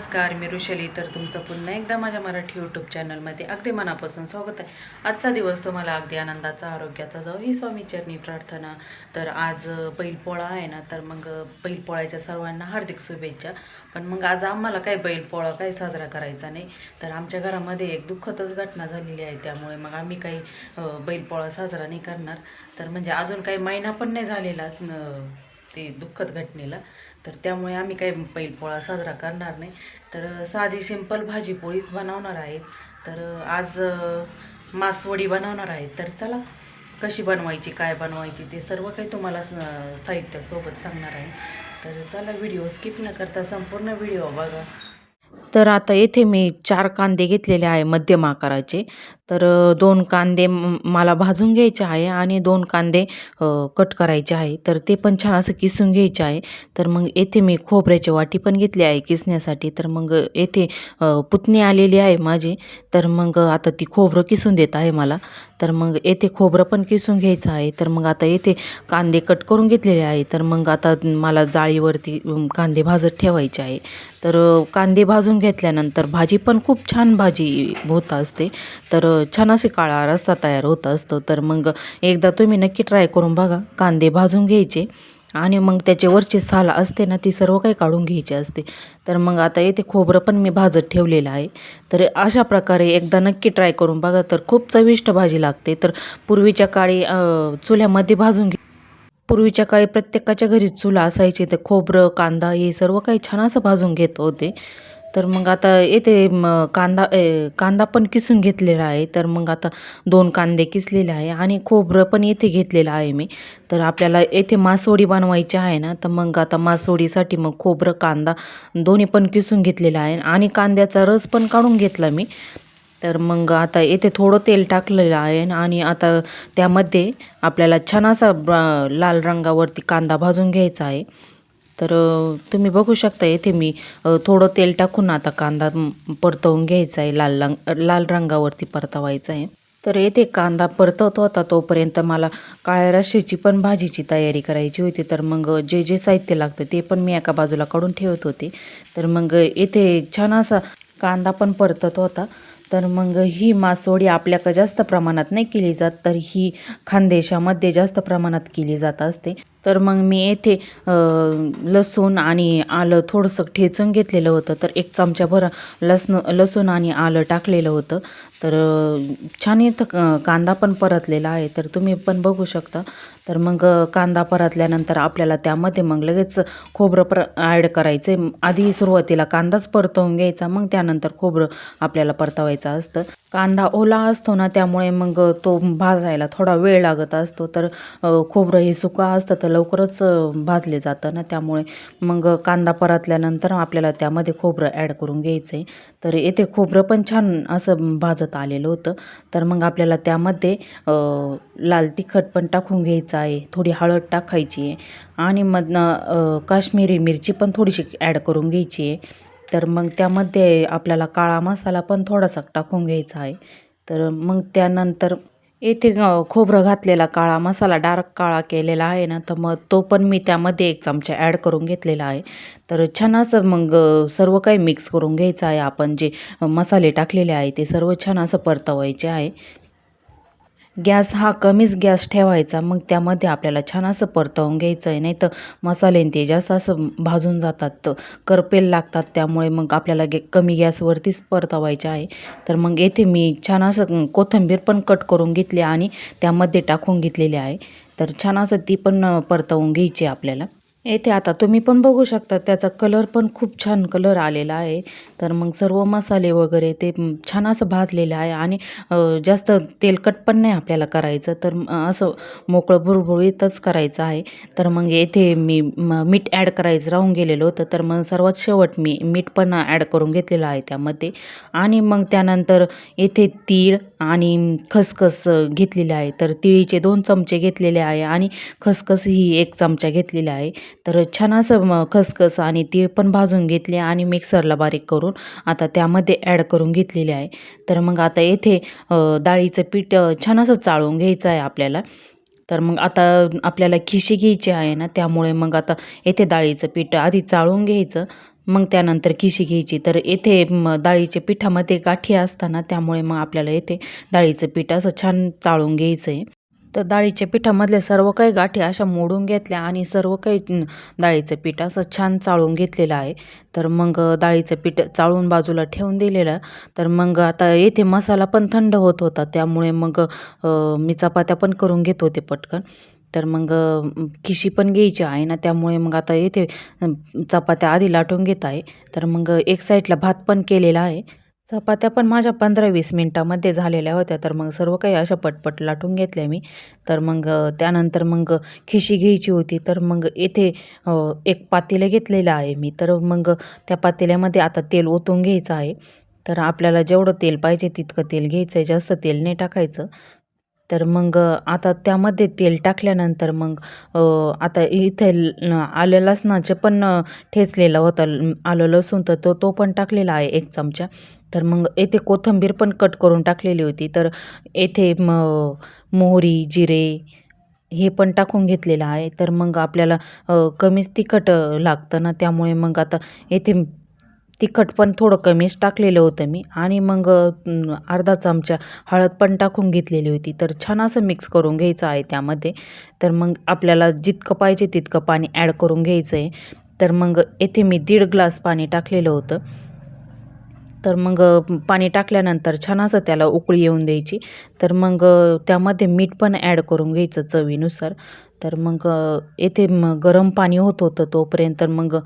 नमस्कार मी ऋषली. तर तुमचं पुन्हा एकदा माझ्या मराठी यूट्यूब चॅनलमध्ये अगदी मनापासून स्वागत आहे. आजचा दिवस तुम्हाला अगदी आनंदाचा आरोग्याचा जाऊ ही स्वामी चरणी प्रार्थना. तर आज बैलपोळा आहे ना तर मग बैलपोळ्याच्या सर्वांना हार्दिक शुभेच्छा. पण मग आज आम्हाला काय बैलपोळा काय साजरा करायचा नाही? तर आमच्या घरामध्ये एक दुःखदच घटना झालेली आहे. त्यामुळे मग आम्ही काही बैलपोळा साजरा नाही करणार. तर म्हणजे अजून काही महिना पण नाही झालेला ते दुःखद घटनेला. तर त्यामुळे आम्ही काही बैलपोळा साजरा करणार नाही. तर साधी सिंपल भाजीपोळीच बनवणार आहेत. तर आज मासवडी बनवणार आहेत. तर चला कशी बनवायची काय बनवायची ते सर्व काही तुम्हाला स- साहित्यासोबत सांगणार आहे. तर चला व्हिडिओ स्किप न करता संपूर्ण व्हिडिओ बघा. तर आता येथे मी चार कांदे घेतलेले आहे मध्यम आकाराचे. तर दोन कांदे मला भाजून घ्यायचे आहे आणि दोन कांदे कट करायचे आहे. तर ते पण छान असं किसून घ्यायचे आहे. तर मग येथे मी खोबऱ्याची वाटी पण घेतली आहे किसण्यासाठी. तर मग येथे पुतणी आलेली आहे माझी. तर मग आता ती खोबरं किसून देत आहे मला. तर मग येथे खोबरं पण किसून घ्यायचं आहे. तर मग आता येथे कांदे कट करून घेतलेले आहे. तर मग आता मला जाळीवरती कांदे भाजत ठेवायचे आहे. तर कांदे भाजून घेतल्यानंतर भाजी पण खूप छान भाजी होत असते. तर छान असे काळा रस्सा तयार होत असतो. तर मग एकदा तुम्ही नक्की ट्राय करून बघा. कांदे भाजून घ्यायचे. आणि मग त्याचे वरची साल असते ना ती सर्व काही काढून घ्यायची असते. तर मग आता येथे खोबरं पण मी भाजत ठेवलेलं आहे. तर अशा प्रकारे एकदा नक्की ट्राय करून बघा तर खूप चविष्ट भाजी लागते. तर पूर्वीच्या काळी चुल्यामध्ये भाजून घे पूर्वीच्या काळी प्रत्येकाच्या घरी चुला असायची तर खोबरं कांदा हे सर्व काही छान असं भाजून घेत होते. तर मग आता येथे म कांदा ए, कांदा पण किसून घेतलेला आहे. तर मग आता दोन कांदे किसलेले आहे आणि खोबरं पण येथे घेतलेलं आहे मी. तर आपल्याला येथे मासोडी बनवायची आहे ना तर मग आता मासोडीसाठी मग खोबरं कांदा दोन्ही पण किसून घेतलेला आहे. आणि कांद्याचा रस पण काढून घेतला मी. तर मग आता येथे थोडं तेल टाकलेलं आहे आणि आता त्यामध्ये आपल्याला छान असा लाल रंगावरती कांदा भाजून घ्यायचा आहे. तर तुम्ही बघू शकता येथे मी थोडं तेल टाकून आता कांदा परतवून घ्यायचा आहे. लाल रंग लाल रंगावरती परतवायचा आहे. तर येथे कांदा परतवतो होता तोपर्यंत मला काळ्या रश्श्याची पण भाजीची तयारी करायची होती. तर मग जे जे साहित्य लागतं ते पण मी एका बाजूला काढून ठेवत होते. तर मग येथे छान असा कांदा पण परतत होता. तर मग ही मासोळी आपल्याकडे जास्त प्रमाणात नाही केली जात. तर ही खानदेशामध्ये जास्त प्रमाणात केली जात असते. तर मग मी येथे लसूण आणि आलं थोडंसं ठेचून घेतलेलं होतं. तर एक चमच्याभर लसण लसूण आणि आलं टाकलेलं होतं. तर छान इथं क- कांदा पण परतलेला आहे. तर तुम्ही पण बघू शकता. तर मग कांदा परतल्यानंतर आपल्याला त्यामध्ये मग लगेच खोबरं पर ॲड करायचं आहे आधी सुरुवातीला कांदाच परतवून घ्यायचा मग त्यानंतर खोबरं आपल्याला परतवायचं असतं. कांदा ओला असतो ना त्यामुळे मग तो भाजायला थोडा वेळ लागत असतो. तर खोबरं हे सुका असतं तर लवकरच भाजले जातं ना त्यामुळे मग कांदा परतल्यानंतर आपल्याला त्यामध्ये खोबरं ॲड करून घ्यायचं आहे. तर येथे खोबरं पण छान असं भाजत आलेलं होतं. तर मग आपल्याला त्यामध्ये लाल तिखट पण टाकून घ्यायचं आहे. थोडी हळद टाकायची आहे. आणि मधनं काश्मीरी मिरची पण थोडीशी ॲड करून घ्यायची आहे. तर मग त्यामध्ये आपल्याला काळा मसाला पण थोडासा टाकून घ्यायचा आहे. तर मग त्यानंतर येथे खोबरं घातलेला काळा मसाला डार्क काळा केलेला आहे ना तर मग तो पण मी त्यामध्ये एक चमचा ॲड करून घेतलेला आहे. तर छान असं मग सर्व काही मिक्स करून घ्यायचं आहे. आपण जे मसाले टाकलेले आहे ते सर्व छान असं परतवायचे आहे. गॅस हा कमीच गॅस ठेवायचा मग त्यामध्ये आपल्याला छान असं परतवून घ्यायचं आहे नाही तर मसाले ते जास्त असं भाजून जातात. तर करपेल लागतात त्यामुळे मग आपल्याला गे कमी गॅसवरतीच परतवायचे आहे. तर मग येथे मी छान असं कोथिंबीर पण कट करून घेतली आणि त्यामध्ये टाकून घेतलेली आहे. तर छान असं ती पण परतवून घ्यायची आपल्याला. येथे आता तुम्ही पण बघू शकता त्याचा कलर पण खूप छान कलर आलेला आहे. तर मग सर्व मसाले वगैरे ते छान असं भाजलेलं आहे आणि जास्त तेलकट पण नाही आपल्याला करायचं. तर असं मोकळं भुरभुळीतच करायचं आहे. तर मग येथे मी मीठ ॲड करायचं राहून गेलेलो होतं. तर मग सर्वात शेवट मी मीठ पण ॲड करून घेतलेलं आहे त्यामध्ये. आणि मग त्यानंतर येथे तीळ आणि खसखस घेतलेली आहे. तर तिळीचे दोन चमचे घेतलेले आहे आणि खसखस ही एक चमचा घेतलेला आहे. तर छान असं खसखस आणि तीळ पण भाजून घेतले आणि मिक्सरला बारीक करून आता त्यामध्ये ॲड करून घेतलेले आहे. तर मग आता येथे डाळीचं पीठ छान असं चाळून घ्यायचं आहे आपल्याला. तर मग आता आपल्याला खिशी घ्यायची आहे ना त्यामुळे मग आता येथे डाळीचं पीठ आधी चाळून घ्यायचं. मग त्यानंतर खिशी घ्यायची. तर येथे म डाळीच्या पिठामध्ये गाठी असताना त्यामुळे मग आपल्याला येथे डाळीचं पीठ असं छान चाळून घ्यायचं आहे तर डाळीच्या पिठामधल्या सर्व काही गाठी अशा मोडून घेतल्या आणि सर्व काही डाळीचं पीठ असं छान चाळून घेतलेलं आहे. तर मग डाळीचं पीठ चाळून बाजूला ठेवून दिलेलं. तर मग आता येथे मसाला पण थंड होत होता. त्यामुळे मग मी चपात्या पण करून घेत होते पटकन. तर मग खिशी पण घ्यायची आहे ना त्यामुळे मग आता येथे चपात्या आधी लाटून घेत आहे. तर मग एक साईडला भात पण केलेला आहे. चपात्या पण माझ्या पंधरा वीस मिनटामध्ये झालेल्या होत्या. तर मग सर्व काही अशा पटपट लाटून घेतल्या मी. तर मग त्यानंतर मग खिशी घ्यायची होती. तर मग येथे एक पातेलं घेतलेलं आहे मी. तर मग त्या पातेल्यामध्ये आता तेल ओतून घ्यायचं आहे. तर आपल्याला जेवढं तेल पाहिजे तितकं तेल घ्यायचं आहे जास्त तेल नाही टाकायचं. तर मग आता त्यामध्ये तेल टाकल्यानंतर मग आता इथे आलं लसणाचे पण ठेचलेला होता आलं लसूण तर तो तो पण टाकलेला आहे एक चमचा. तर मग येथे कोथिंबीर पण कट करून टाकलेली होती. तर येथे म मोहरी जिरे हे पण टाकून घेतलेलं आहे. तर मग आपल्याला कमीच तिखट लागतं ना त्यामुळे मग आता येथे तिखट पण थोडं कमीच टाकलेलं होतं मी. आणि मग अर्धा चमचा हळद पण टाकून घेतलेली होती. तर छान असं मिक्स करून घ्यायचं आहे त्यामध्ये. तर मग आपल्याला जितकं पाहिजे तितकं पाणी ॲड करून घ्यायचं आहे तर मग येथे मी दीड ग्लास पाणी टाकलेलं होतं. तर मग पाणी टाकल्यानंतर छान असं त्याला उकळी येऊन द्यायची. तर मग त्यामध्ये मीठ पण ॲड करून घ्यायचं चवीनुसार. तर मग येथे मग गरम पाणी होत होतं तोपर्यंत मग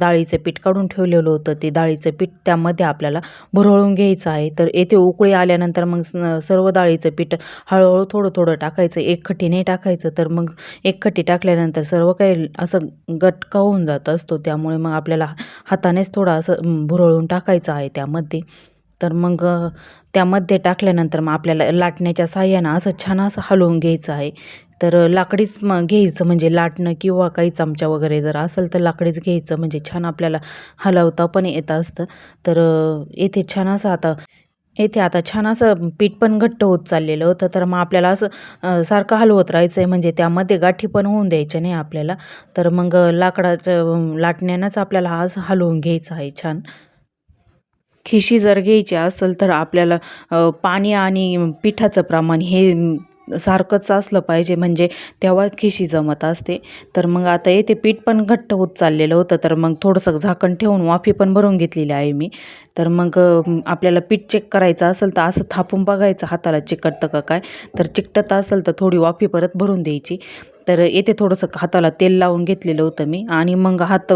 डाळीचं पीठ काढून ठेवलेलं होतं. ते डाळीचं पीठ त्यामध्ये आपल्याला भरवळून घ्यायचं आहे. तर येथे उकळी आल्यानंतर मग सर्व डाळीचं पीठ हळूहळू थोडं थोडं टाकायचं. एक खटी नाही टाकायचं. तर मग एक खटी टाकल्यानंतर सर्व काही असं गटका होऊन जात असतो. त्यामुळे मग आपल्याला हातानेच थोडं असं भुरळून टाकायचं आहे त्यामध्ये. तर मग त्यामध्ये टाकल्यानंतर मग आपल्याला लाटण्याच्या साह्यानं असं छान असं हलवून घ्यायचं आहे. तर लाकडीच मग घ्यायचं म्हणजे लाटणं किंवा काही चमचा वगैरे जर असेल तर लाकडीच घ्यायचं म्हणजे छान आपल्याला हलवता पण येत असतं. तर येथे छान असं आता येथे आता छान असं पीठ पण घट्ट होत चाललेलं होतं. तर मग आपल्याला असं सारखं हलवत राहायचं आहे म्हणजे त्यामध्ये गाठी पण होऊन द्यायच्या नाही आपल्याला. तर मग लाकडाचं लाटण्यानंच आपल्याला असं हलवून घ्यायचं आहे छान. खिशी जर घ्यायची असेल तर आपल्याला पाणी आणि पिठाचं प्रमाण हे सारखंच असलं पाहिजे. म्हणजे तेव्हा खिशी जमत असते. तर मग आता येते पीठ पण घट्ट होत चाललेलं होतं. तर मग थोडंसं झाकण ठेवून वाफी पण भरून घेतलेली आहे मी. तर मग आपल्याला पीठ चेक करायचं असेल तर असं थापून बघायचं हाताला चिकटतं का काय. तर चिकटत असेल तर थोडी वाफी परत भरून द्यायची. तर येथे थोडंसं हाताला तेल लावून घेतलेलं होतं मी. आणि मग हात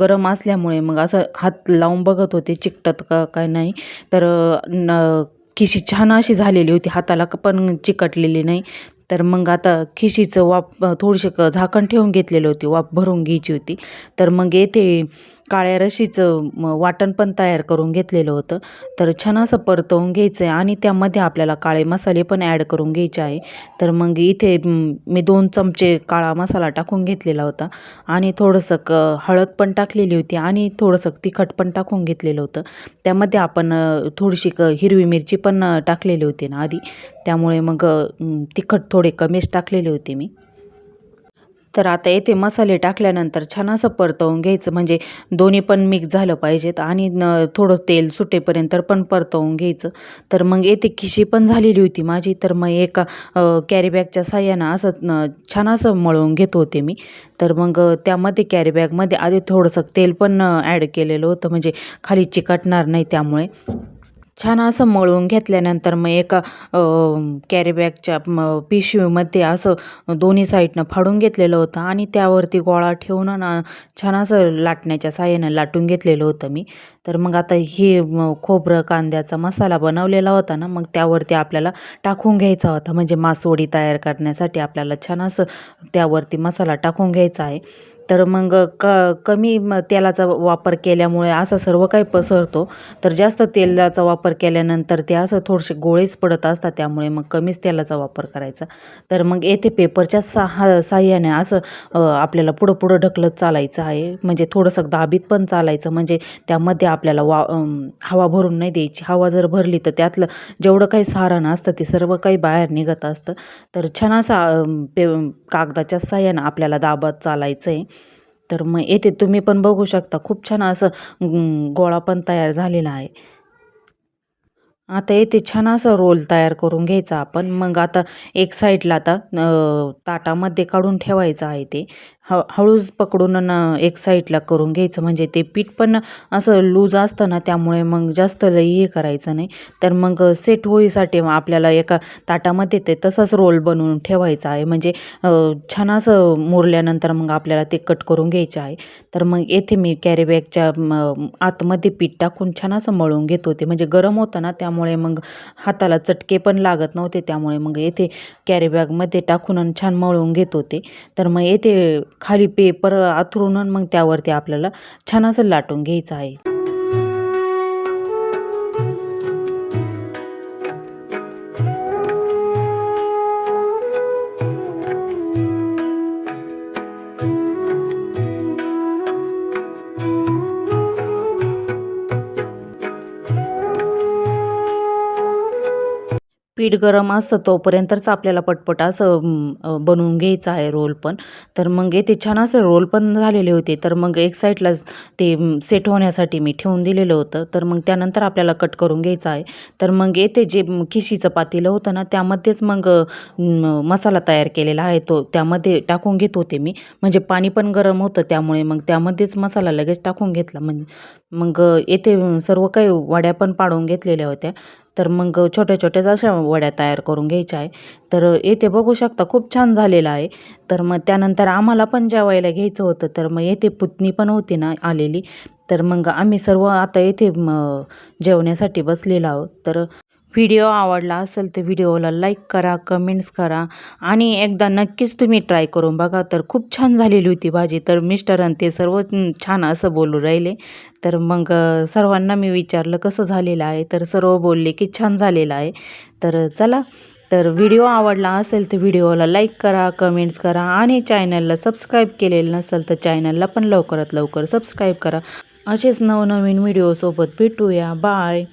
गरम असल्यामुळे मग असं हात लावून बघत होते चिकटत का काय नाही. तर न खिशी छान अशी झालेली होती हाताला पण चिकटलेली नाही. तर मग आता खिशीचं वाफ थोडीशी क झाकण ठेवून घेतलेलं होती वाफ भरून घ्यायची होती. तर मग येथे काळ्या रशीचं वाटण पण तयार करून घेतलेलं होतं. तर छान असं परतवून घ्यायचं आहे आणि त्यामध्ये आपल्याला काळे मसाले पण ॲड करून घ्यायचे आहे. तर मग इथे मी दोन चमचे काळा मसाला टाकून घेतलेला होता. आणि थोडंसं क हळद पण टाकलेली होती आणि थोडंसं तिखट पण टाकून घेतलेलं होतं. त्यामध्ये आपण थोडीशी क हिरवी मिरची पण टाकलेली होती ना आधी. त्यामुळे मग तिखट थोडे कमीच टाकलेले होते मी. तर आता येथे मसाले टाकल्यानंतर छान असं परतवून घ्यायचं. म्हणजे दोन्ही पण मिक्स झालं पाहिजेत आणि न थोडं तेल सुटेपर्यंत पण परतवून घ्यायचं. तर मग येथे खिशी पण झालेली होती माझी. तर मग एका कॅरीबॅगच्या साह्यानं असं छान असं मळवून घेत होते मी. तर मग त्यामध्ये कॅरीबॅगमध्ये आधी थोडंसं तेल पण ॲड केलेलं होतं. म्हणजे खाली चिकटणार नाही त्यामुळे. छान असं मळून घेतल्यानंतर मग एका कॅरीबॅगच्या म पिशवीमध्ये असं दोन्ही साईडनं फाडून घेतलेलं होतं आणि त्यावरती गोळा ठेवून ना छान असं लाटण्याच्या साह्यानं लाटून घेतलेलं होतं मी. तर मग आता हे खोबरं कांद्याचा मसाला बनवलेला होता ना मग त्यावरती आपल्याला टाकून घ्यायचा होता. म्हणजे मासवडी तयार करण्यासाठी आपल्याला छान असं त्यावरती मसाला टाकून घ्यायचा आहे. तर मग क कमी म तेलाचा वापर केल्यामुळे असं सर्व काही पसरतो. तर जास्त तेलाचा वापर केल्यानंतर ते असं थोडेसे गोळेच पडत असतात त्यामुळे मग कमीच तेलाचा वापर करायचा. तर मग येथे पेपरच्या सहा साह्याने असं आपल्याला पुढं पुढं ढकलत चालायचं आहे. म्हणजे थोडंसं दाबीत पण चालायचं. म्हणजे त्यामध्ये आपल्याला वा हवा भरून नाही द्यायची. हवा जर भरली तर त्यातलं जेवढं काही सारण असतं ते सर्व काही बाहेर निघत असतं. तर छान असा पे कागदाच्या साह्यानं आपल्याला दाबत चालायचं आहे तर मग येथे तुम्ही पण बघू शकता खूप छान असं गोळा पण तयार झालेला आहे. आता येथे छान असं रोल तयार करून घ्यायचा आपण. मग आता एक साईडला आता ताटामध्ये काढून ठेवायचं आहे ते. ह हळूच पकडून न एक साईडला करून घ्यायचं. म्हणजे ते पीठ पण असं लूज असतं ना त्यामुळे मग जास्त लई हे करायचं नाही. तर मग सेट होईसाठी मग आपल्याला एका ताटामध्ये ते तसंच रोल बनवून ठेवायचा आहे. म्हणजे छान असं मुरल्यानंतर मग आपल्याला ते कट करून घ्यायचे आहे. तर मग येथे मी कॅरीबॅगच्या आतमध्ये पीठ टाकून छान असं मळून घेत होते. म्हणजे गरम होतं ना त्यामुळे मग हाताला चटके पण लागत नव्हते. त्यामुळे मग येथे कॅरीबॅगमध्ये टाकून आणि छान मळून घेत होते. तर मग येथे खाली पेपर आथरून मग त्यावरती आपल्याला छान असं लाटून घ्यायचं आहे. पीठ गरम असतं तोपर्यंतच आपल्याला पटपट असं बनवून घ्यायचं आहे रोल पण. तर मग येथे छान असं रोल पण झालेले होते. तर मग एक साईडला ते सेट होण्यासाठी मी ठेवून दिलेलं होतं. तर मग त्यानंतर आपल्याला कट करून घ्यायचं आहे. तर मग येथे जे खिशीचं पातेलं होतं ना त्यामध्येच मग मसाला तयार केलेला आहे. तो त्यामध्ये टाकून घेत होते मी. म्हणजे पाणी पण गरम होतं त्यामुळे मग त्यामध्येच मसाला लगेच टाकून घेतला. म्हणजे मग येथे सर्व काही वड्या पण पाडून घेतलेल्या होत्या. तर मग छोट्या छोट्याच अशा वड्या तयार करून घ्यायच्या आहे. तर येथे बघू शकता खूप छान झालेलं आहे. तर मग त्यानंतर आम्हाला पण जेवायला घ्यायचं होतं. तर मग येथे पुतणी पण होती ना आलेली. तर मग आम्ही सर्व आता येथे मग जेवण्यासाठी बसलेलो आहोत. तर व्हिडिओ आवडला असेल तर व्हिडिओला लाईक करा कमेंट्स करा. आणि एकदा नक्कीच तुम्ही ट्राय करून बघा. तर खूप छान झालेली होती भाजी. तर मिस्टर ते सर्व छान असं बोलू राहिले. तर मग सर्वांना मी विचारलं कसं झालेलं आहे? तर सर्व बोलले की छान झालेलं आहे. तर चला तर व्हिडिओ आवडला असेल तर व्हिडिओला लाईक करा कमेंट्स करा. आणि चॅनलला सबस्क्राईब केलेलं नसेल तर चॅनलला पण लवकरात लवकर सबस्क्राईब करा. असेच नवनवीन व्हिडिओसोबत भेटूया. बाय